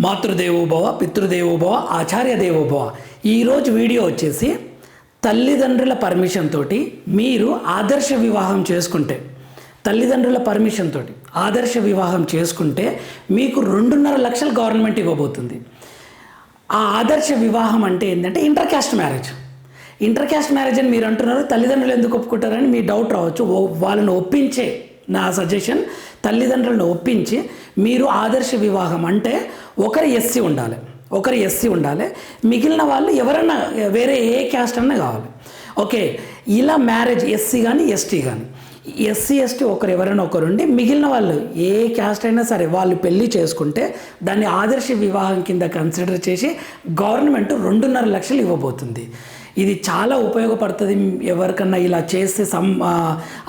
మాతృదేవోభవ పితృదేవోభవ ఆచార్య దేవోభవ ఈరోజు వీడియో వచ్చేసి తల్లిదండ్రుల పర్మిషన్ తోటి మీరు ఆదర్శ వివాహం చేసుకుంటే తల్లిదండ్రుల పర్మిషన్ తోటి ఆదర్శ వివాహం చేసుకుంటే మీకు రెండున్నర లక్షలు గవర్నమెంట్ ఇవ్వబోతుంది. ఆ ఆదర్శ వివాహం అంటే ఏంటంటే inter caste marriage. Inter caste marriage అని మీరు అంటున్నారు తల్లిదండ్రులు ఎందుకు ఒప్పుకుంటారని మీ డౌట్ రావచ్చు. ఓ- వాళ్ళని ఒప్పించే నా సజెషన్ తల్లిదండ్రులను ఒప్పించి మీరు ఆదర్శ వివాహం అంటే ఒకరు ఎస్సీ ఉండాలి ఒకరు ఎస్సీ ఉండాలి. మిగిలిన వాళ్ళు ఎవరన్నా వేరే ఏ క్యాస్ట్ అన్నా కావాలి. ఓకే ఇలా మ్యారేజ్ ఎస్సీ కానీ ఎస్టీ కానీ ఎస్సీ ఎస్టీ ఒకరు ఎవరైనా ఒకరు ఉండి మిగిలిన వాళ్ళు ఏ క్యాస్ట్ అయినా సరే వాళ్ళు పెళ్ళి చేసుకుంటే దాన్ని ఆదర్శ వివాహం కింద కన్సిడర్ చేసి గవర్నమెంట్ రెండున్నర లక్షలు ఇవ్వబోతుంది. ఇది చాలా ఉపయోగపడుతుంది ఎవరికన్నా ఇలా చేస్తే సమ్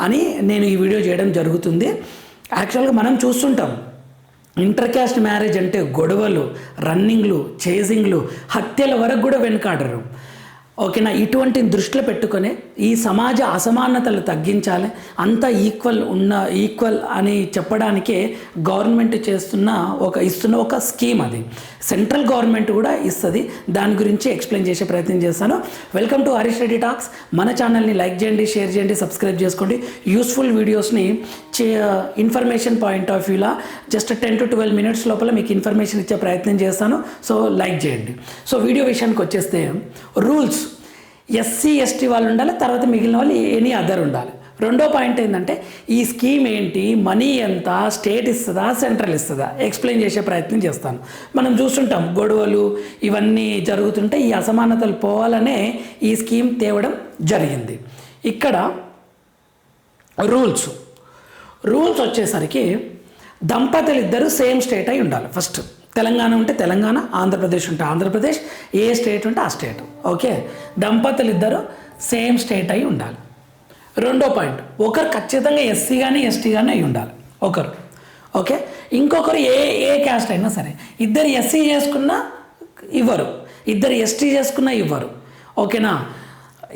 అని నేను ఈ వీడియో చేయడం జరుగుతుంది. యాక్చువల్గా మనం చూస్తుంటాం. ఇంటర్ క్యాస్ట్ మ్యారేజ్ అంటే గొడవలు రన్నింగ్లు చేజింగ్లు హత్యల వరకు కూడా వెనుకాడరు. ఓకేనా ఇటువంటిని దృష్టిలో పెట్టుకొని ఈ సమాజ అసమానతలు తగ్గించాలి. అంతా ఈక్వల్ ఉన్న ఈక్వల్ అని చెప్పడానికే గవర్నమెంట్ చేస్తున్న ఒక ఇస్తున్న ఒక స్కీమ్ అది. సెంట్రల్ గవర్నమెంట్ కూడా ఇస్తుంది. దాని గురించి ఎక్స్ప్లెయిన్ చేసే ప్రయత్నం చేస్తాను. Welcome to Harish Reddy talks మన ఛానల్ని లైక్ చేయండి షేర్ చేయండి సబ్స్క్రైబ్ చేసుకోండి. యూస్ఫుల్ వీడియోస్ని information point of వ్యూలా just ten to twelve minutes లోపల మీకు ఇన్ఫర్మేషన్ ఇచ్చే ప్రయత్నం చేస్తాను. సో లైక్ చేయండి. సో వీడియో విషయానికి వచ్చేస్తే రూల్స్ ఎస్సీ ఎస్టీ వాళ్ళు ఉండాలి తర్వాత మిగిలిన వాళ్ళు ఎనీ అదర్ ఉండాలి. రెండో పాయింట్ ఏంటంటే ఈ స్కీమ్ ఏంటి మనీ ఎంత స్టేట్ ఇస్తుందా సెంట్రల్ ఇస్తుందా? ఎక్స్ప్లెయిన్ చేసే ప్రయత్నం చేస్తాను. మనం చూస్తుంటాం గొడవలు ఇవన్నీ జరుగుతుంటే ఈ అసమానతలు పోవాలనే ఈ స్కీమ్ తేవడం జరిగింది. ఇక్కడ రూల్స్ రూల్స్ వచ్చేసరికి దంపతులు ఇద్దరు సేమ్ స్టేట్ అయి ఉండాలి. ఫస్ట్ తెలంగాణ ఉంటే తెలంగాణ ఆంధ్రప్రదేశ్ ఉంటే ఆంధ్రప్రదేశ్ ఏ స్టేట్ ఉంటే ఆ స్టేట్. ఓకే? దంపతులు ఇద్దరు సేమ్ స్టేట్ అయి ఉండాలి. రెండో పాయింట్ ఒకరు ఖచ్చితంగా ఎస్సీ కానీ ఎస్టీ కానీ అయి ఉండాలి. ఒకరు. ఓకే? ఇంకొకరు ఏ ఏ క్యాస్ట్ అయినా సరే. ఇద్దరు ఎస్సీ చేసుకున్నా ఇవ్వరు. ఇద్దరు ఎస్టీ చేసుకున్నా ఇవ్వరు. ఓకేనా?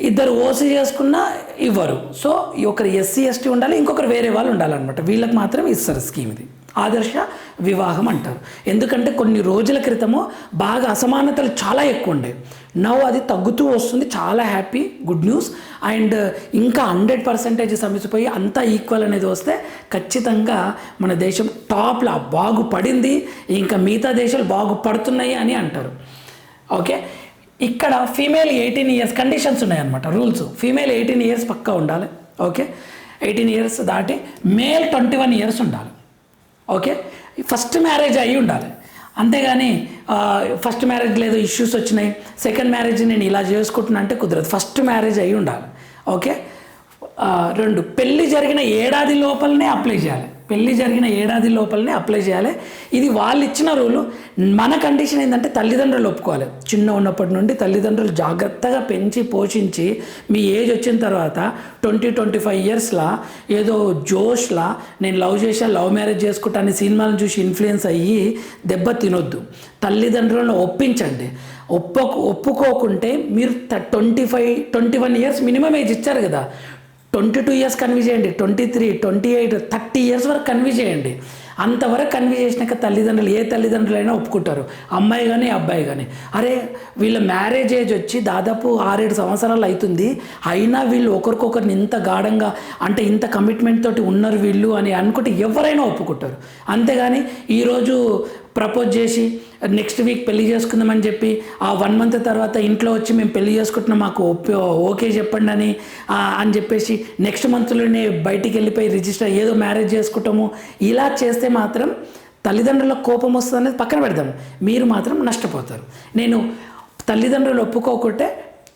ఇద్దరు ఓసీ చేసుకున్నా ఇవ్వరు. సో ఒకరు ఎస్సీ ఎస్టీ ఉండాలి ఇంకొకరు వేరే వాళ్ళు ఉండాలన్నమాట. వీళ్ళకి మాత్రం ఇస్తారు స్కీమ్ ఇది. ఆదర్శ వివాహం అంటారు. ఎందుకంటే కొన్ని రోజుల క్రితము బాగా అసమానతలు చాలా ఎక్కువ ఉండే. నవ్వు అది తగ్గుతూ వస్తుంది. చాలా హ్యాపీ గుడ్ న్యూస్. అండ్ ఇంకా హండ్రెడ్ పర్సెంటేజ్ సమసిపోయి అంతా ఈక్వల్ అనేది వస్తే ఖచ్చితంగా మన దేశం టాప్లా బాగుపడింది. ఇంకా మిగతా దేశాలు బాగుపడుతున్నాయి అని అంటారు. ఓకే? ఇక్కడ ఫీమేల్ ఎయిటీన్ ఇయర్స్ కండిషన్స్ ఉన్నాయన్నమాట రూల్స్ ఫీమేల్ ఎయిటీన్ ఇయర్స్ పక్కా ఉండాలి ఓకే ఎయిటీన్ ఇయర్స్ దాటి మేల్ ట్వంటీ వన్ ఇయర్స్ ఉండాలి ఓకే ఫస్ట్ మ్యారేజ్ అయి ఉండాలి. అంతేగాని ఫస్ట్ మ్యారేజ్ లేదు ఇష్యూస్ వచ్చినాయి. సెకండ్ మ్యారేజ్ నేను ఇలా చేసుకుంటున్నా అంటే కుదరదు. ఫస్ట్ మ్యారేజ్ అయి ఉండాలి ఓకే రెండు పెళ్ళి జరిగిన ఏడాది లోపలనే అప్లై చేయాలి. పెళ్ళి జరిగిన ఏడాది లోపలనే అప్లై చేయాలి. ఇది వాళ్ళు ఇచ్చిన రూలు. మన కండిషన్ ఏంటంటే తల్లిదండ్రులు ఒప్పుకోవాలి. చిన్న ఉన్నప్పటి నుండి తల్లిదండ్రులు జాగ్రత్తగా పెంచి పోషించి మీ ఏజ్ వచ్చిన తర్వాత ట్వంటీ ట్వంటీ ఫైవ్ ఇయర్స్లా ఏదో జోష్లా నేను లవ్ చేసా లవ్ మ్యారేజ్ చేసుకుంటాను సినిమాలను చూసి ఇన్ఫ్లుయెన్స్ అయ్యి దెబ్బ తినొద్దు. తల్లిదండ్రులను ఒప్పించండి. ఒప్పుకో ఒప్పుకోకుంటే మీరు twenty five twenty one years minimum age ఇచ్చారు కదా. ట్వంటీ టూ ఇయర్స్ కన్వీ చేయండి. Twenty three twenty eight thirty years వరకు కన్వీ చేయండి. అంతవరకు కన్వీ చేసినాక తల్లిదండ్రులు ఏ తల్లిదండ్రులైనా ఒప్పుకుంటారు. అమ్మాయి కానీ అబ్బాయి కానీ అరే వీళ్ళ మ్యారేజ్ ఏజ్ వచ్చి దాదాపు ఆరేడు సంవత్సరాలు అవుతుంది అయినా వీళ్ళు ఒకరికొకరిని ఇంత గాఢంగా అంటే ఇంత కమిట్మెంట్ తోటి ఉన్నారు వీళ్ళు అని అనుకుంటే ఎవరైనా ఒప్పుకుంటారు. అంతేగాని ఈరోజు ప్రపోజ్ చేసి నెక్స్ట్ వీక్ పెళ్ళి చేసుకుందామని చెప్పి ఆ వన్ మంత్ తర్వాత ఇంట్లో వచ్చి మేము పెళ్ళి చేసుకుంటున్నాం మాకు ఒప్పి ఓకే చెప్పండి అని అని చెప్పేసి నెక్స్ట్ మంత్లోనే బయటికి వెళ్ళిపోయి రిజిస్టర్ ఏదో మ్యారేజ్ చేసుకుంటాము. ఇలా చేస్తే మాత్రం తల్లిదండ్రులకు కోపం వస్తుంది అనేది పక్కన పెడదాం. మీరు మాత్రం నష్టపోతారు. నేను తల్లిదండ్రులు ఒప్పుకోకుంటే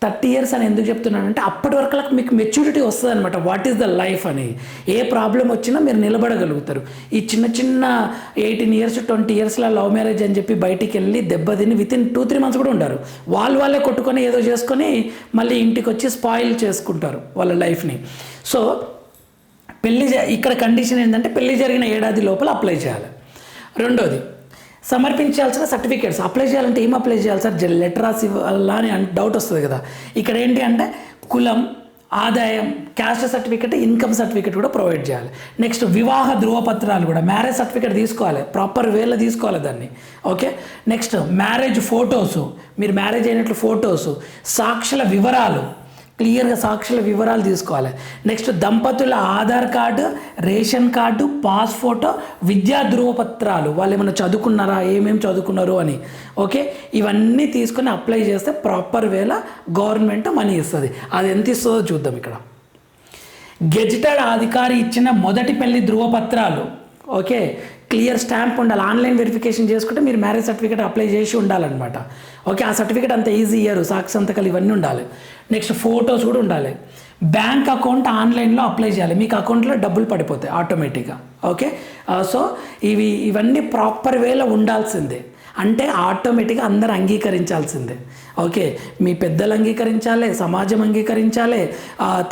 థర్టీ ఇయర్స్ అని ఎందుకు చెప్తున్నానంటే అప్పటి వరకు మీకు మెచ్యూరిటీ వస్తుంది అనమాట వాట్ ఈస్ ద లైఫ్ అని. ఏ ప్రాబ్లం వచ్చినా మీరు నిలబడగలుగుతారు. ఈ చిన్న చిన్న ఎయిటీన్ ఇయర్స్ ట్వంటీ ఇయర్స్లో లవ్ మ్యారేజ్ అని చెప్పి బయటికి వెళ్ళి దెబ్బతిని within two three months కూడా ఉంటారు వాళ్ళు వాళ్ళే కొట్టుకొని ఏదో చేసుకొని మళ్ళీ ఇంటికి వచ్చి స్పాయిల్ చేసుకుంటారు వాళ్ళ లైఫ్ని సో పెళ్ళి జ- ఇక్కడ కండిషన్ ఏంటంటే పెళ్ళి జరిగిన ఏడాది లోపల అప్లై చేయాలి. రెండోది సమర్పించాల్సిన సర్టిఫికేట్స్. అప్లై చేయాలంటే ఏం అప్లై చేయాలి సార్? లెటర్ రాసి ఇవ్వాలా అని డౌట్ వస్తుంది కదా. ఇక్కడ ఏంటి అంటే కులం ఆదాయం క్యాస్ట్ సర్టిఫికేట్ ఇన్కమ్ సర్టిఫికేట్ కూడా ప్రొవైడ్ చేయాలి. నెక్స్ట్ వివాహ ధృవపత్రాలు కూడా మ్యారేజ్ సర్టిఫికేట్ తీసుకోవాలి. ప్రాపర్ వేలో తీసుకోవాలి దాన్ని. ఓకే నెక్స్ట్ మ్యారేజ్ ఫొటోస్ మీరు మ్యారేజ్ అయినట్లు ఫొటోస్ సాక్షుల వివరాలు. క్లియర్గా సాక్షుల వివరాలు తీసుకోవాలి. నెక్స్ట్ దంపతుల Aadhaar card ration card pass photo విద్యా ధృవపత్రాలు. వాళ్ళు ఏమైనా చదువుకున్నారా? ఏమేమి చదువుకున్నారు అని. ఓకే? ఇవన్నీ తీసుకొని అప్లై చేస్తే ప్రాపర్ వేళ గవర్నమెంట్ మనీ ఇస్తుంది. అది ఎంత ఇస్తుందో చూద్దాం ఇక్కడ. గెజిటెడ్ అధికారి ఇచ్చిన మొదటి పెళ్ళి ధృవపత్రాలు. ఓకే? క్లియర్ స్టాంప్ ఉండాలి. ఆన్లైన్ వెరిఫికేషన్ చేసుకుంటే మీరు మ్యారేజ్ సర్టిఫికేట్ అప్లై చేసి ఉండాలన్నమాట. ఓకే ఆ సర్టిఫికేట్ అంత ఈజీ ఇయ్యరు. సాక్షి సంతకాలు ఇవన్నీ ఉండాలి. నెక్స్ట్ ఫొటోస్ కూడా ఉండాలి. బ్యాంక్ అకౌంట్ ఆన్లైన్లో అప్లై చేయాలి. మీకు అకౌంట్లో డబ్బులు పడిపోతాయి ఆటోమేటిక్గా. ఓకే? సో ఇవి ఇవన్నీ ప్రాపర్ వేలో ఉండాల్సిందే. అంటే ఆటోమేటిక్గా అందరు అంగీకరించాల్సిందే. ఓకే? మీ పెద్దలు అంగీకరించాలి సమాజం అంగీకరించాలి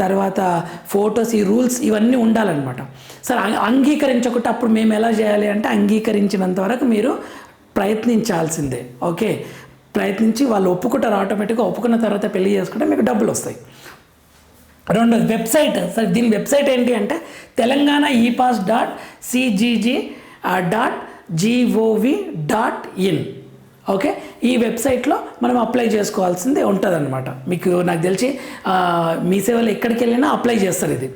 తర్వాత ఫొటోస్ ఈ రూల్స్ ఇవన్నీ ఉండాలన్నమాట. సరే అంగీకరించకుండా అప్పుడు మేము ఎలా చేయాలి అంటే అంగీకరించినంత వరకు మీరు ప్రయత్నించాల్సిందే. ఓకే? ప్రయత్నించి వాళ్ళు ఒప్పుకుంటారు ఆటోమేటిక్గా ఒప్పుకున్న తర్వాత పెళ్ళి చేసుకుంటే మీకు డబ్బులు వస్తాయి. రెండోది వెబ్సైట్ సరే దీని వెబ్సైట్ ఏంటి అంటే Telangana epass dot CGG dot G O V dot in okay ఈ వెబ్సైట్లో మనం అప్లై చేసుకోవాల్సింది ఉంటుందన్నమాట. మీకు నాకు తెలిసి మీ సేవలు ఎక్కడికి వెళ్ళినా అప్లై చేస్తారు ఇది.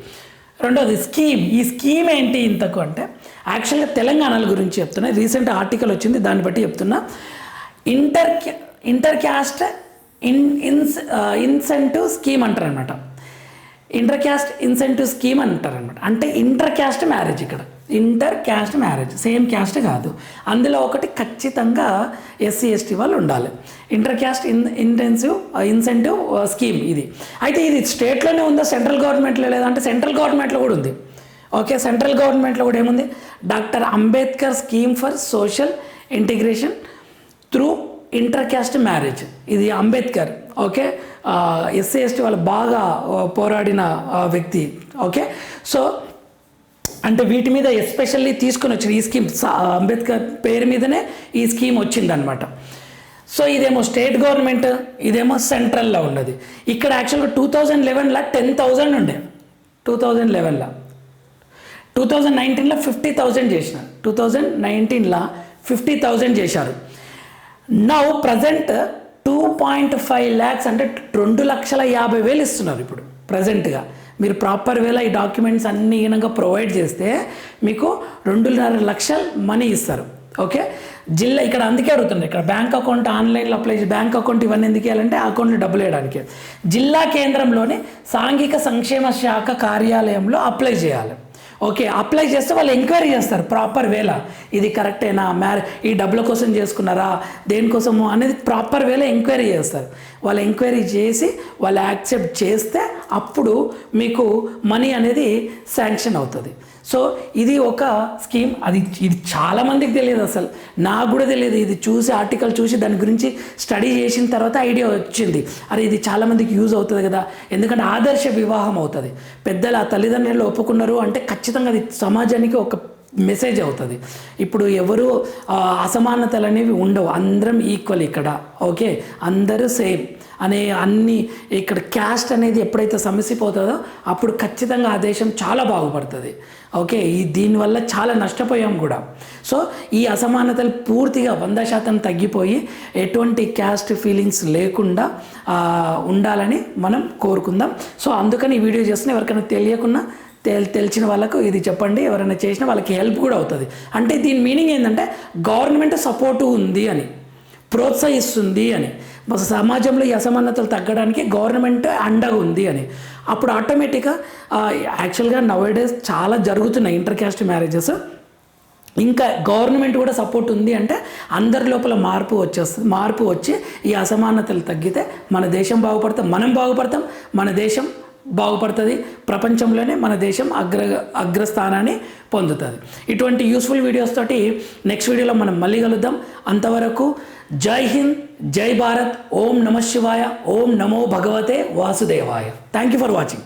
రెండోది స్కీమ్ ఈ స్కీమ్ ఏంటి ఇంతకు అంటే యాక్చువల్గా తెలంగాణల గురించి చెప్తున్నా. రీసెంట్ ఆర్టికల్ వచ్చింది దాన్ని బట్టి చెప్తున్నా. ఇంటర్ ఇంటర్ క్యాస్ట్ ఇన్ ఇన్స్ ఇన్సెంటివ్ స్కీమ్ అంటారనమాట ఇంటర్ క్యాస్ట్ ఇన్సెంటివ్ స్కీమ్ అంటారు అనమాట అంటే ఇంటర్ క్యాస్ట్ మ్యారేజ్ ఇక్కడ. Inter caste marriage. Same caste కాదు. అందులో ఒకటి ఖచ్చితంగా ఎస్సీ ఎస్టీ వాళ్ళు ఉండాలి. Inter caste in intensive incentive scheme ఇది. అయితే ఇది స్టేట్లోనే ఉందా? సెంట్రల్ గవర్నమెంట్లో లేదా? అంటే సెంట్రల్ గవర్నమెంట్లో కూడా ఉంది. ఓకే సెంట్రల్ గవర్నమెంట్లో కూడా ఏముంది? Doctor Ambedkar scheme for social integration through inter caste marriage. ఇది అంబేద్కర్ ఓకే? ఎస్సీ ఎస్టీ వాళ్ళు బాగా పోరాడిన వ్యక్తి. ఓకే? సో అంటే వీటి మీద ఎస్పెషల్లీ తీసుకొని వచ్చిన ఈ స్కీమ్ అంబేద్కర్ పేరు మీదనే ఈ స్కీమ్ వచ్చిందనమాట సో ఇదేమో స్టేట్ గవర్నమెంట్ ఇదేమో సెంట్రల్లో ఉన్నది. ఇక్కడ యాక్చువల్గా టూ థౌజండ్ లెవెన్లో టెన్ థౌజండ్ ఉండే. టూ థౌజండ్ లెవెన్లో. టూ థౌజండ్ నైన్టీన్లో ఫిఫ్టీ థౌజండ్ చేసినారు. టూ థౌజండ్ నైన్టీన్లో ఫిఫ్టీ థౌజండ్ చేశారు. Now present two point five lakhs అంటే రెండు లక్షల యాభై వేలు ఇస్తున్నారు ఇప్పుడు ప్రజెంట్గా మీరు ప్రాపర్ వేళ ఈ డాక్యుమెంట్స్ అన్ని ఈనంగా ప్రొవైడ్ చేస్తే మీకు రెండున్నర లక్షలు మనీ ఇస్తారు. ఓకే? జిల్లా ఇక్కడ అందుకే అడుగుతుంది ఇక్కడ బ్యాంక్ అకౌంట్ ఆన్లైన్లో అప్లై చేసి బ్యాంక్ అకౌంట్ ఇవన్నీ ఎందుకు వేయాలంటే అకౌంట్లో డబ్బులు వేయడానికి జిల్లా కేంద్రంలోని సాంఘిక సంక్షేమ శాఖ కార్యాలయంలో అప్లై చేయాలి. ఓకే? అప్లై చేస్తే వాళ్ళు ఎంక్వైరీ చేస్తారు ప్రాపర్ వేలా. ఇది కరెక్టేనా? మ్యారే ఈ డబ్బుల కోసం చేసుకున్నారా? దేనికోసము? అనేది ప్రాపర్ వేలో ఎంక్వైరీ చేస్తారు. వాళ్ళు ఎంక్వైరీ చేసి వాళ్ళు యాక్సెప్ట్ చేస్తే అప్పుడు మీకు మనీ అనేది శాంక్షన్ అవుతుంది. సో ఇది ఒక స్కీమ్. అది ఇది చాలామందికి తెలియదు అసలు. నాకు కూడా తెలియదు. ఇది చూసి ఆర్టికల్ చూసి దాని గురించి స్టడీ చేసిన తర్వాత ఐడియా వచ్చింది. అరే ఇది చాలామందికి యూజ్ అవుతుంది కదా. ఎందుకంటే ఆదర్శ వివాహం అవుతుంది. పెద్దలు ఆ తల్లిదండ్రులు ఒప్పుకున్నారు అంటే ఖచ్చితంగా అది సమాజానికి ఒక మెసేజ్ అవుతుంది. ఇప్పుడు ఎవరు అసమానతలు అనేవి ఉండవు. అందరం ఈక్వల్ ఇక్కడ. ఓకే? అందరూ సేమ్. అనే అన్ని ఇక్కడ క్యాస్ట్ అనేది ఎప్పుడైతే సమసిపోతుందో అప్పుడు ఖచ్చితంగా ఆ దేశం చాలా బాగుపడుతుంది. ఓకే? ఈ దీనివల్ల చాలా నష్టపోయాం కూడా. సో ఈ అసమానతలు పూర్తిగా వంద శాతం తగ్గిపోయి ఎటువంటి క్యాస్ట్ ఫీలింగ్స్ లేకుండా ఉండాలని మనం కోరుకుందాం. సో అందుకని ఈ వీడియో చేస్తున్న ఎవరికైనా తెలియకుండా తెల్ తెలిసిన వాళ్ళకు ఇది చెప్పండి ఎవరైనా చేసిన వాళ్ళకి హెల్ప్ కూడా అవుతుంది. అంటే దీని మీనింగ్ ఏంటంటే గవర్నమెంట్ సపోర్టు ఉంది అని ప్రోత్సహిస్తుంది అని. సమాజంలో ఈ అసమానతలు తగ్గడానికి గవర్నమెంట్ అండగా ఉంది అని. అప్పుడు ఆటోమేటిక్గా యాక్చువల్గా నవేడేస్ చాలా జరుగుతున్నాయి ఇంటర్ క్యాస్ట్ మ్యారేజెస్. ఇంకా గవర్నమెంట్ కూడా సపోర్ట్ ఉంది అంటే అందరి లోపల మార్పు వచ్చేస్తుంది మార్పు వచ్చి ఈ అసమానతలు తగ్గితే మన దేశం బాగుపడతాం మనం బాగుపడతాం మన దేశం బాగుపడుతుంది. ప్రపంచంలోనే మన దేశం అగ్ర అగ్రస్థానాన్ని పొందుతుంది. ఇటువంటి యూస్ఫుల్ వీడియోస్ తోటి నెక్స్ట్ వీడియోలో మనం మళ్ళీ కలుద్దాం. అంతవరకు జై హింద్ జై భారత్. ఓం నమ శివాయ ఓం నమో భగవతే వాసుదేవాయ. Thank you for watching